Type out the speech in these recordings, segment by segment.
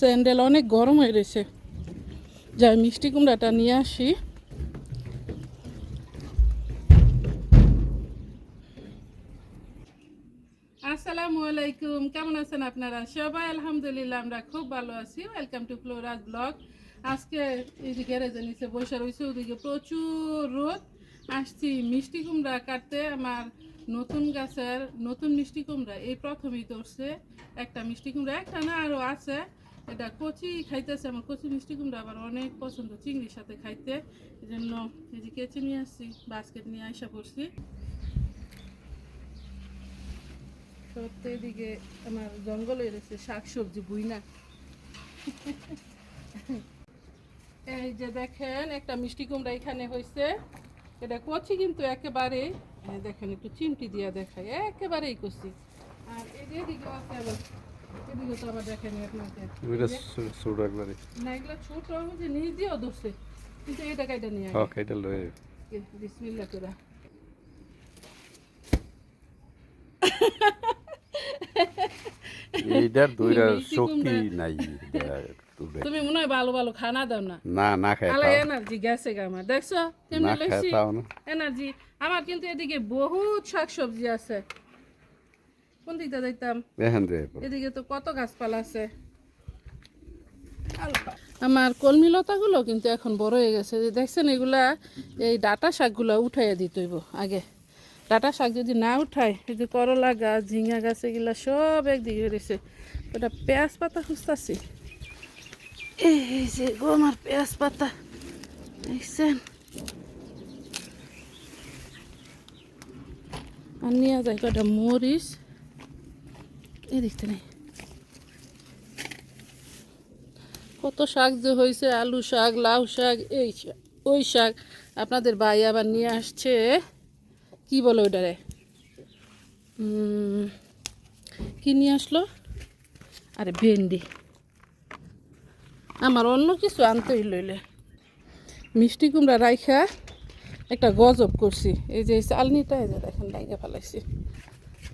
Sandal অনেক গরম হয়ে রয়েছে। যাই, মিষ্টি কুমড়াটা নিয়ে আসি। আসসালামু আলাইকুম, কেমন আছেন আপনারা? সবাই আলহামদুলিল্লাহ, আমরা খুব ভালো আছি। ওয়েলকাম টু ফ্লোরাজ ব্লগ আজকে এই গ্যারেজের নিচে বসে রয়েছে, ওদিকে প্রচুর রোদ। আসছি মিষ্টি কুমড়া কাটতে। আমার নতুন গাছের নতুন মিষ্টি কুমড়া, এই প্রথমেই ধরছে। একটা মিষ্টি কুমড়া, একটা না, আরও আছে। এটা কচি খাইতেছে আমার কচি মিষ্টি কুমড়া আবার অনেক পছন্দ, চিংড়ির সাথে খাইতে। এই জন্য এই যে কেচে নিয়ে আসছি, বাস্কেট নিয়ে আসা সত্যি এদিকে আমার জঙ্গল গেছে শাক সবজি বুই না এই যে দেখেন, একটা মিষ্টি কুমড়া এখানে হয়েছে এটা কচি কিন্তু একেবারে দেখেন একটু চিমটি দিয়া দেখায়, একেবারেই কচি। আর এদিকে আছে আবার এদিকে তো আবার দেখেন আপনাদের ওইটা ছোট একবারে। না এগুলো ছোট যে নিজ দিয়েও ধরছে কিন্তু এটা কাইটা নিয়ে হ্যাঁ খাইটা লয়ে বিসমিল্লা করে। এইটার দুইটা শক্তি নাই তুমি মনে হয় ভালো ভালো খানা দাও না। না না খাই এনার্জি গেছে আমার দেখছ? কেমনে লইছি। এনার্জি আমার কিন্তু এদিকে বহুত শাক সবজি আছে। কোন যাইতাম? দেখেন যে এদিকে তো কত গাছপালা আছে। আমার কলমি লতাগুলো কিন্তু এখন বড় হয়ে গেছে। যে দেখছেন এগুলা এই ডাটা শাকগুলো উঠাইয়া দিতে হইব আগে। ডাটা শাক যদি না উঠায় এই যে করলা গাছ ঝিঙা গাছ এগুলা সব একদিকে রয়েছে ওটা পেঁয়াজ পাতা খুঁজতাছি। এই যে গো আমার পেঁয়াজ পাতা। দেখছেন? আর নিয়ে যায় কটা মরিচ এই দেখতে নেই। কত শাক যে হয়েছে আলু শাক, লাউ শাক, এই ওই শাক। আপনাদের ভাই আবার নিয়ে আসছে। কি বলে ওটারে কি নিয়ে আসলো? আরে ভেন্ডি। আমার অন্য কিছু আনতে লইলে। মিষ্টি কুমড়া রাইখা একটা গজব করছি। এই যে চালনিটা এই যে দেখেন ডাইগে ফেলাইছি।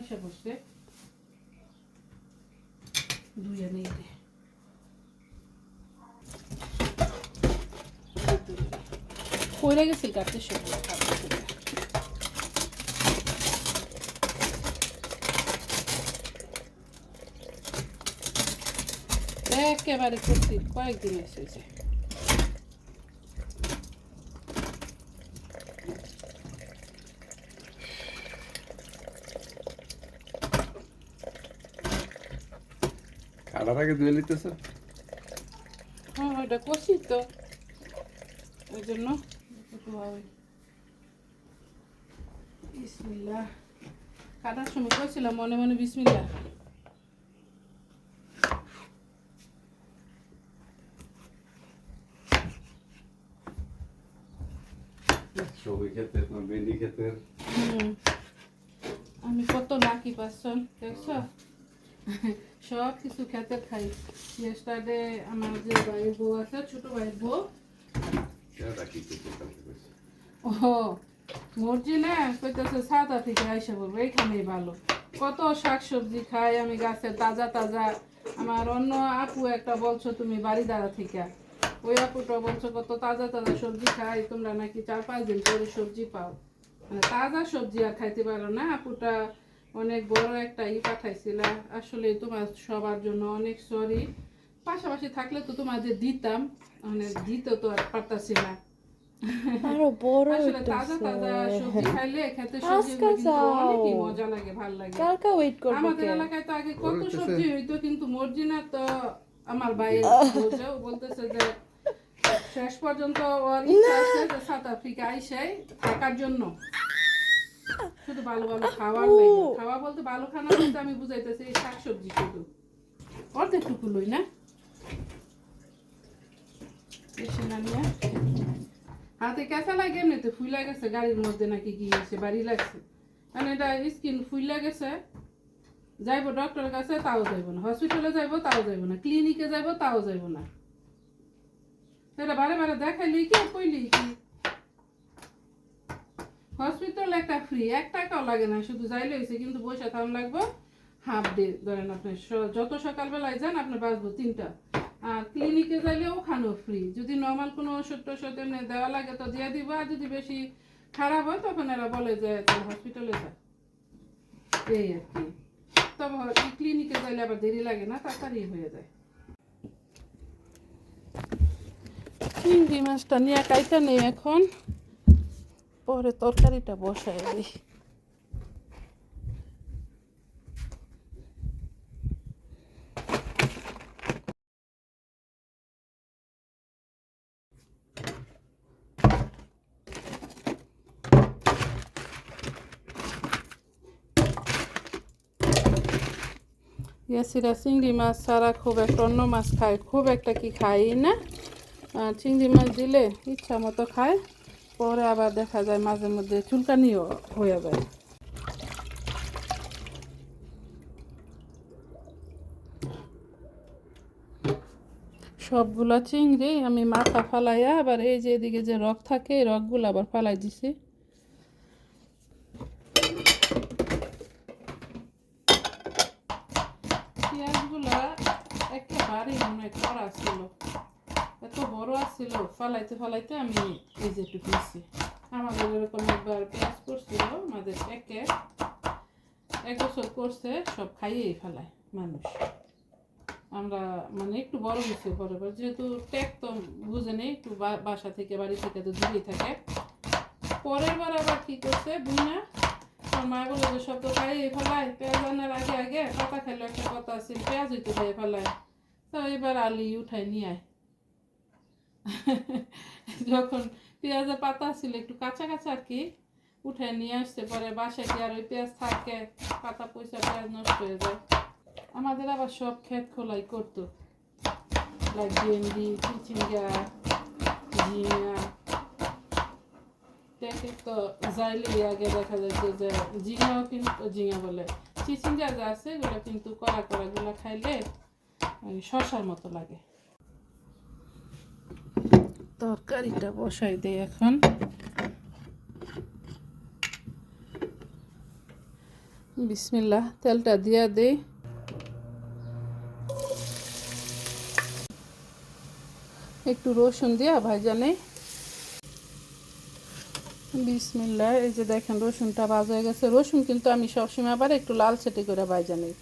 আশা বসছে ধুয়ে নেই রে কইরা গেছি কাটতে সবজি খাব একেবারে করছি কয়েকদিন এসেছে আগে ধুয়ে লিতেছ হ্যাঁ ওটা করছি তো। ওই জন্য বিসমিল্লা কাটার সময় কইছিলাম মনে মনে বিসমিল্লা সবই খেতে ভেন্ডি আমি কত লাকি পারছন দেখছ? সব কিছু খেতে খাই। ইয়েস্টারডে আমার যে ভাইয়ের বউ আছে ছোট ভাইয়ের বউ। ও কইতেছে সাউথ আফ্রিকা আইসা বলব এইখানেই ভালো। কত শাক সবজি খাই আমি গাছের তাজা তাজা। আমার অন্য আপু একটা বলছো তুমি বাড়ি দাঁড়া থেকে। ওই আপুটা বলছো কত তাজা তাজা সবজি খাই তোমরা নাকি চার পাঁচ দিন পরে সবজি পাও। মানে তাজা সবজি আর খাইতে পারো না আপুটা অনেক বড় একটা ই পাঠাইছিল। আসলে তোমার সবার জন্য অনেক সরি পাশাপাশি থাকলে তো তোমাদের দিতাম। মানে দিতে তো আর পারতাছি না। আরও বড় আসলে তাজা তাজা সবজি খাইলে খেতে সবজি কিন্তু অনেকই মজা লাগে ভালো লাগে। কালকা ওয়েট করব আমাদের এলাকায় তো আগে কত সবজি হইতো কিন্তু মর্জিনা তো আমার ভাই বলছে বলতেছে যে শেষ পর্যন্ত ওর ইচ্ছা আছে সাউথ আফ্রিকা আইসে থাকার জন্য। শুধু ভালো ভালো খাবার লাগে খাওয়া বলতে ভালো খানা বলতে আমি বুঝাইতেছি এই শাকসবজি শুধু। অর্ধেকটুকু লই না। হাতে কাঁচা লাগে এমনিতে ফুইলা গেছে গাড়ির মধ্যে নাকি কি হয়েছে বাড়ি লাগছে। মানে এটা স্কিন ফুইলা গেছে। যাইবো ডক্টরের কাছে তাও যাইব না। হসপিটালে যাইবো তাও যাইব না। ক্লিনিকে যাইবো তাও যাইব না। সেটা বারে বারে দেখাইলি কি কইলি কি? হসপিটাল একটা ফ্রি এক টাকাও লাগে না, শুধু যাইলে হয়েছে কিন্তু বসে থাকুন লাগবে হাফ ডে ধরেন আপনি যত সকালবেলায় যান, আপনি বাঁচবো তিনটা। আর ক্লিনিকে যাইলে ওখানেও ফ্রি যদি নর্মাল কোনো ওষুধ টষুধ এমনি দেওয়া লাগে তো দিয়ে দিব, আর যদি বেশি খারাপ হয়, তখন এরা বলে যে হসপিটালে যা। এই আর কি। তবে ক্লিনিকে যাইলে আবার দেরি লাগে না, তাড়াতাড়ি হয়ে যায়। চিংড়ি মাছটা নিয়ে কাইটা নেই এখন। পরে তরকারিটা বসায় দিই। ইয়াসিরা চিংড়ি মাছ ছাড়া খুব একটা অন্য মাছ খায়, খুব একটা কি খাই না। চিংড়ি মাছ দিলে ইচ্ছা মতো খায়। পরে আবার দেখা যায় মাঝে মধ্যে চুলকানিও হয়ে যায়। সবগুলা চিংড়ি আমি মাথা ফালাইয়া আবার এই যে এদিকে যে রক থাকে, এই রকগুলো আবার ফালাই দিছি। পেঁয়াজগুলা একেবারেই মনে করা ছিল। এত বড় আসছিল ফালাইতে ফালাইতে আমি এই যে একটু নিচ্ছি আমাদের এরকম একবার পেঁয়াজ করছিল, আমাদের প্যাকেট এক বছর করছে, সব খাইয়েই ফেলায় মানুষ। আমরা মানে একটু বড় হয়েছে পরে যেহেতু ট্যাক তো বুঝে নেই, একটু বাসা থেকে, বাড়ি থেকে তো দূরেই থাকে। পরের বার আবার কী করছে বুঝনা আমার মা বলে যে সব তো খাইয়ে ফেলায়, পেঁয়াজ আনার আগে আগে পাতা খাইলে, একটা কথা আছে পেঁয়াজ হইতে খাইয়ে ফেলায়। তো এবার আলি উঠাই নিয়ে আয়। যখন পেঁয়াজের পাতা ছিল একটু কাঁচা কাঁচা আর কি, উঠে নিয়ে আসছে পরে, বাসায় কি আর ওই পেঁয়াজ থাকে, পাতা পয়সা, পেঁয়াজ নষ্ট হয়ে যায়। আমাদের আবার সব ক্ষেত খোলাই করতো। লাইক ভেন্ডি, চিচিঙ্গা, ঝিঙা। দেখে তো যাইলে আগে দেখা যাচ্ছে যে ঝিঙাও কিন্তু ঝিঙা বলে। চিচিঙ্গা যা আছে এগুলো কিন্তু কড়া কড়াগুলো খাইলে শশার মতো লাগে। তরকারিটা বসাই দেই এখন। বিসমিল্লাহ, তেলটা দিয়া দেই। একটু রসুন দিয়া ভাজা নেই। বিসমিল্লাহ, এই যে দেখেন রসুনটা ভাজা হয়ে গেছে। রসুন কিন্তু আমি সবসময় আবার একটু লাল সেটে করে ভাজা নেই।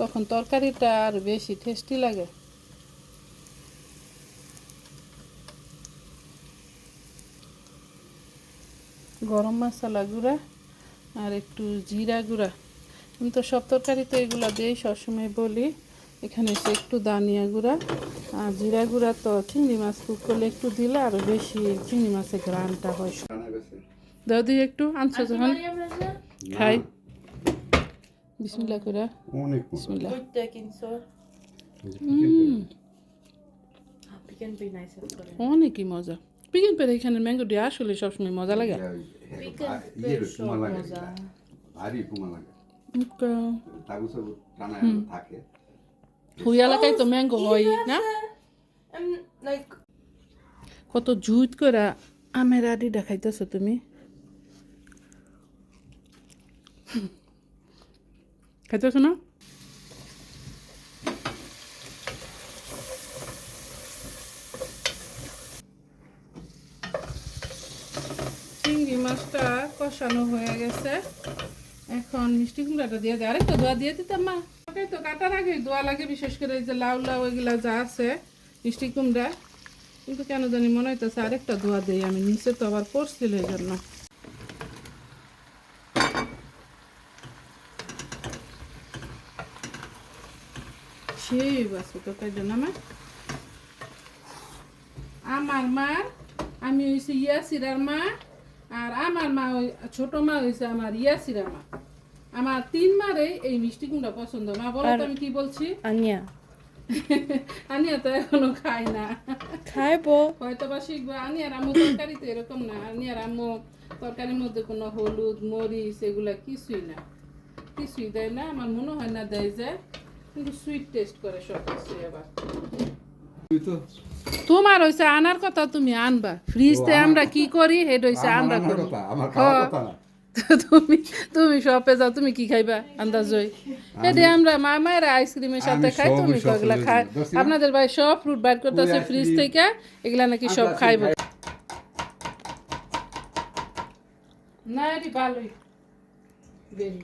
তখন তরকারিটা আর বেশি টেস্টি লাগে। গরম মশলা গুঁড়া আর একটু জিরা গুঁড়া। আমি তো সব তরকারিতে এগুলো দিয়েই সবসময় বলি। এখানে হচ্ছে একটু দানিয়া গুঁড়া আর জিরা গুঁড়া তো চিংড়ি মাছ কুক করলে একটু দিলে আরও বেশি চিংড়ি মাছের গ্রানটা হয়। দিয়ে একটু আনছো যখন? খাই। বিসমিল্লা করে। বিসমিল্লা ওইটা কিনছো? এই যে chicken নাইস করে অনেকই মজা। পিকেন পেরে এখানে ম্যাঙ্গো দিয়ে আসলে সবসময় মজা লাগে। লাগে। ভারী কুমা লাগে। তাগু সব টানা থাকে ওই এলাকায় তো ম্যাঙ্গো হয় না কত জুত করে আমের আডি দেখাইতেছো তুমি? খাইতেছো না চিংড়ি মাছটা কষানো হয়ে গেছে। এখন মিষ্টি কুমড়াটা দিয়ে দেয় আরেকটা দোয়া দিয়ে দিতাম, মা। ওটাই তো কাটার আগে দোয়া লাগে, বিশেষ করে এই যে লাউ লাউ এগুলা যা আছে, মিষ্টি কুমড়া। কিন্তু কেন জানি মনে হইতেছে আরেকটা ধোয়া দেই আমি, নিচে তো আবার করছিল এই জন্য। আমার আমার মা, আমি হয়েছি ইয়াসিরার মা। আর আমার মা ওই ছোট মা হয়েছে আমার ইয়াসিরার মা আমার তিন মারে এই মিষ্টি কুমড়া পছন্দ। মা বলো তো আমি কি বলছি? আনিয়া। আনিয়া তো এখনও খাই না। খাইবো। হয়তো বা শিখব। আনিয়ার আম্মু তরকারি তো এরকম না। আনিয়ার আম্মু তরকারির মধ্যে কোনো হলুদ মরিচ এগুলা কিছুই না। কিছুই দেয় না। আমার মনে হয় না দেয় যে কিন্তু সুইট টেস্ট করে সব কিছু আবার। তোমার হইছে আনার কথা তুমি আনবা। ফ্রিজতে আমার কি করি হেড হইছে আমরা করি তুমি তুমি শপে যাও তুমি কি খাইবা? আন্দাজ হই। এটি আমরা মা মায়ের আইসক্রিমের সাথে খাই তুমি কগুলা খাই? আপনাদের ভাই সব ফ্রুট বাইর করতেছে ফ্রিজ। থেকে এগুলা নাকি সব আমরা খাইব। খাই। না এটি ভালোই। বেরি।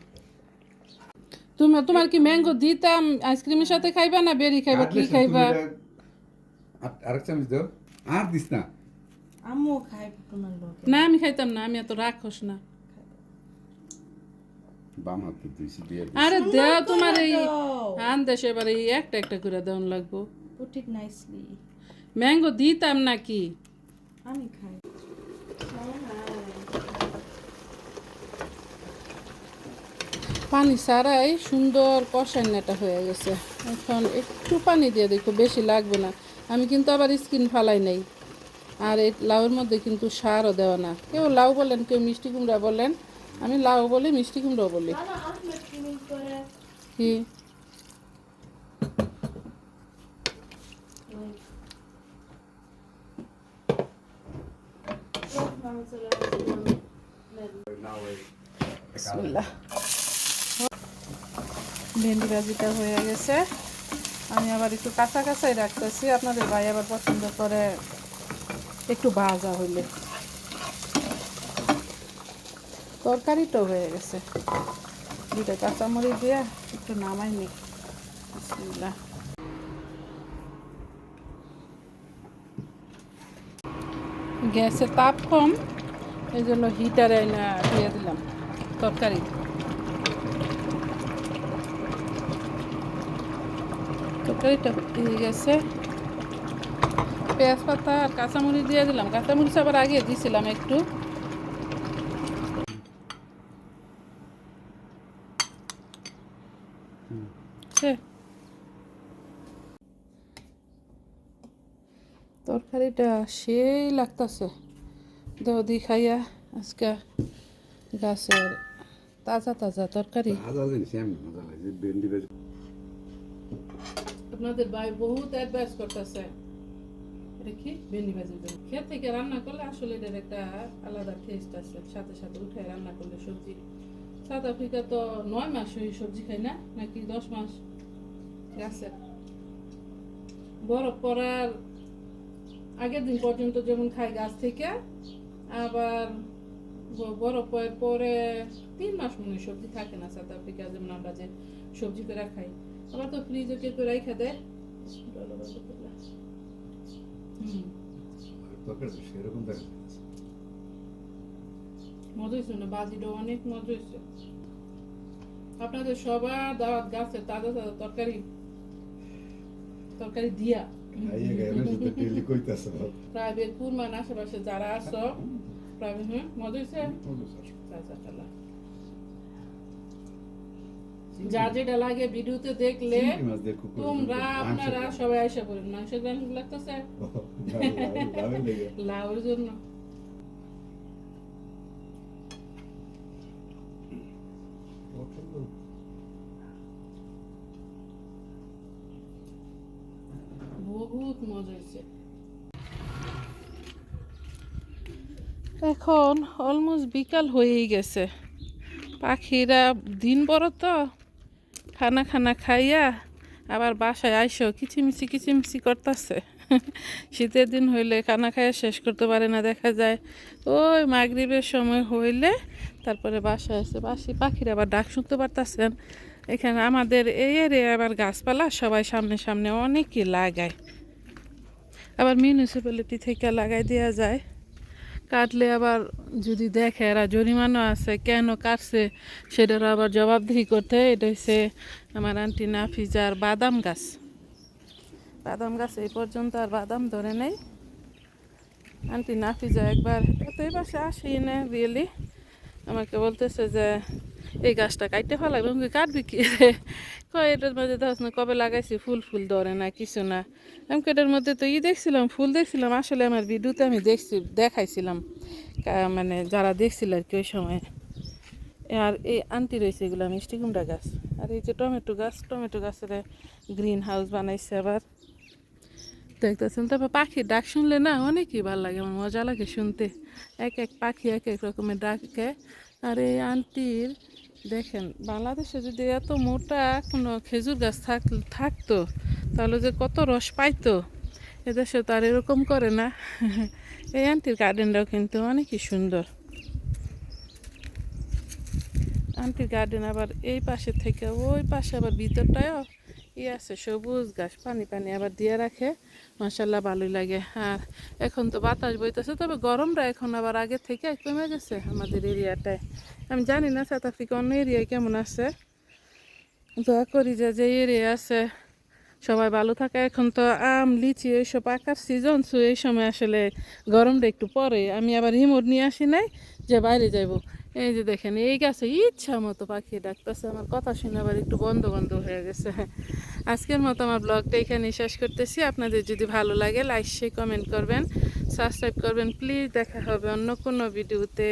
তুমি তোমার কি ম্যাঙ্গো দিতাম আইসক্রিমের সাথে খাইবা না বেরি খাইবা কি খাইবা? আর- আরেক চামচ দাও। আর দিস না। আম্মু খাইবো তোমার লোকে। না আমি খাইতাম না আমি এত রাখোস না। বাম হাতে আরে দেও তোমার এই আন দেশে এবার এই একটা একটা করে দেওয়ান লাগবো। Put it nicely. ম্যাঙ্গো দিতাম নাকি? আমি খাই। পানি ছাড়াই সুন্দর কষান্নাটা হয়ে গেছে। এখন একটু পানি দিয়ে দেখো বেশি লাগবে না। আমি কিন্তু আবার স্কিন ফালাই নাই। আর এই লাউয়ের মধ্যে কিন্তু সারও দেওয়া না। কেউ লাউ বলেন কেউ মিষ্টি কুমড়া বলেন আমি লাউ বলি মিষ্টি কুমড়াও বলি। কি? ভেন্ডি ভাজিটা হয়ে গেছে। আমি আবার একটু কাঁচা কাঁচাই রাখতেছি। আপনাদের ভাই আবার পছন্দ করে একটু ভাজা হইলে। তরকারিটাও হয়ে গেছে। দুটা কাঁচামরিচ দিয়ে একটু নামাই নি। গ্যাসের তাপ কম, এই জন্য হিটারে না দিয়ে দিলাম তরকারি। তরকারিটা হয়ে গেছে। পেঁয়াজ পাতা আর কাঁচামরিচ দিয়ে দিলাম। কাঁচামরিচ আবার আগে দিছিলাম একটু। তরকারিটা সেই লাগতাছে। দৌদি খাইয়া আজকে গাছের তাজা তাজা তরকারি ভাজা জিনিস এমনি মজা লাগে ভেন্ডি ভেজে আপনাদের ভাই বহুত অ্যাডভাইস করতেছে। ভেন্ডি থেকে রান্না করলে আসলে এটার একটা আলাদা টেস্ট আছে। সাথে সাথে উঠে রান্না করলে সবজি। সাউথ আফ্রিকা তো নয় মাস ওই সবজি না, নাকি দশ মাস বরফ পড়ার আগের দিন পর্যন্ত যেমন খায় গাছ থেকে, আবার বরফ পরে তিন মাস মনে সবজি থাকে না সাউথ আফ্রিকা যেমন আমরা যে সবজি করে খাই। আবার তো ফ্রিজে কে করে রেখে দেয় হুম। তরকারি তো সেরকম দেখা মজা হয়েছে না? বাজিটা অনেক মজা হয়েছে আপনাদের সবার দাওয়াত গাছে তাজা তাজা তরকারি। তরকারি দিয়া। প্রাইভেট কুরমান আশেপাশে যারা আছো প্রাইভেট হ্যাঁ মজা হয়েছে যা যেটা লাগে ভিডিওতে দেখলে তোমরা আপনারা সবাই করেন মাংসের লাগতেছে? লাউর জন্য। বহুত মজা হয়েছে। এখন অলমোস্ট বিকাল হয়েই গেছে। পাখিরা দিন বড় তো। খানা খানা খাইয়া আবার বাসায় আইসো কিচিমিচি কিচিমিচি করতেছে। শীতের দিন হইলে খানা খাইয়া শেষ করতে পারে না, দেখা যায়। ওই মাগরিবের সময় হইলে তারপরে বাসায় আসে, বাসি পাখিরা আবার ডাক শুনতে পারতেছেন এখানে আমাদের এই এরিয়া আবার গাছপালা সবাই সামনে সামনে অনেকই লাগায়। আবার মিউনিসিপ্যালিটি থেকে লাগাই দেওয়া যায়। কাটলে আবার যদি দেখে এরা জরিমানা আছে, কেন কাটছে, সেটার আবার জবাবদিহি করতে। এটা হচ্ছে আমার আন্টি নাফিজার বাদাম গাছ। বাদাম গাছ এই পর্যন্ত আর বাদাম ধরে নেই। আন্টি নাফিজা একবার তো পাশে আসি না রিয়েলি আমাকে বলতেছে যে এই গাছটা কাটতে ফেলা এবং কাটবি কি? এটার মধ্যে না কবে লাগাইছি, ফুল ফুল ধরে না, কিছু না। আমি কই এটার মধ্যে তো ই দেখছিলাম, ফুল দেখছিলাম, আসলে আমার ভিডিওতে আমি দেখছি, দেখাইছিলাম। মানে যারা দেখছিল আর কি ওই সময়। আর এই আন্টি রয়েছে এগুলো মিষ্টি কুমড়া গাছ। আর এই যে টমেটো গাছ, টমেটো গাছের গ্রিন হাউস বানাইছে আবার। দেখতেছেন, তারপর পাখির ডাক শুনলে না অনেকই ভালো লাগে, আমার মজা লাগে শুনতে। এক এক পাখি এক এক রকমের ডাকে। আর এই আন্টির দেখেন, বাংলাদেশে যদি এত মোটা কোনো খেজুর গাছ থাক থাকতো, তাহলে যে কত রস পাইতো, এদেশে তো আর এরকম করে না। এই আন্টির গার্ডেনটাও কিন্তু অনেকই সুন্দর। আন্টির গার্ডেন আবার এই পাশে থেকে, ওই পাশে আবার ভিতরটায়ও ই আছে সবুজ গাছ, পানি পানি আবার দিয়ে রাখে। মাসাল্লাহ ভালোই লাগে। আর এখন তো বাতাস বইতেছে, তবে গরমটা এখন আবার আগে থেকে কমে গেছে আমাদের এরিয়াটায়। আমি জানি না সাউথ আফ্রিকা অন্য এরিয়ায় কেমন আছে। দোয়া করি যে যে এরিয়া আছে, সবাই ভালো থাকে। এখন তো আম, লিচি এইসব পাকার সিজন সো এই সময় আসলে গরমটা একটু পরে। আমি আবার রিমোট নিয়ে আসি নাই, যে বাইরে যাব এই যে দেখেন, এই গাছে ইচ্ছা মতো পাখি ডাকতেছে, আমার কথা শুনে আবার একটু বন্ধ বন্ধ হয়ে গেছে। আজকের মতো আমার ব্লগটা এখানে শেষ করতেছি। আপনাদের যদি ভালো লাগে লাইক শেয়ার কমেন্ট করবেন সাবস্ক্রাইব করবেন। প্লিজ দেখা হবে অন্য কোনো ভিডিওতে।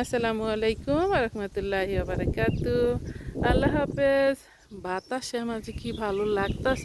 আসসালামু আলাইকুম রহমতুল্লাহি বারাকাতু আল্লাহ হাফেজ। বাতাসে আমার যে কী ভালো লাগতাছে।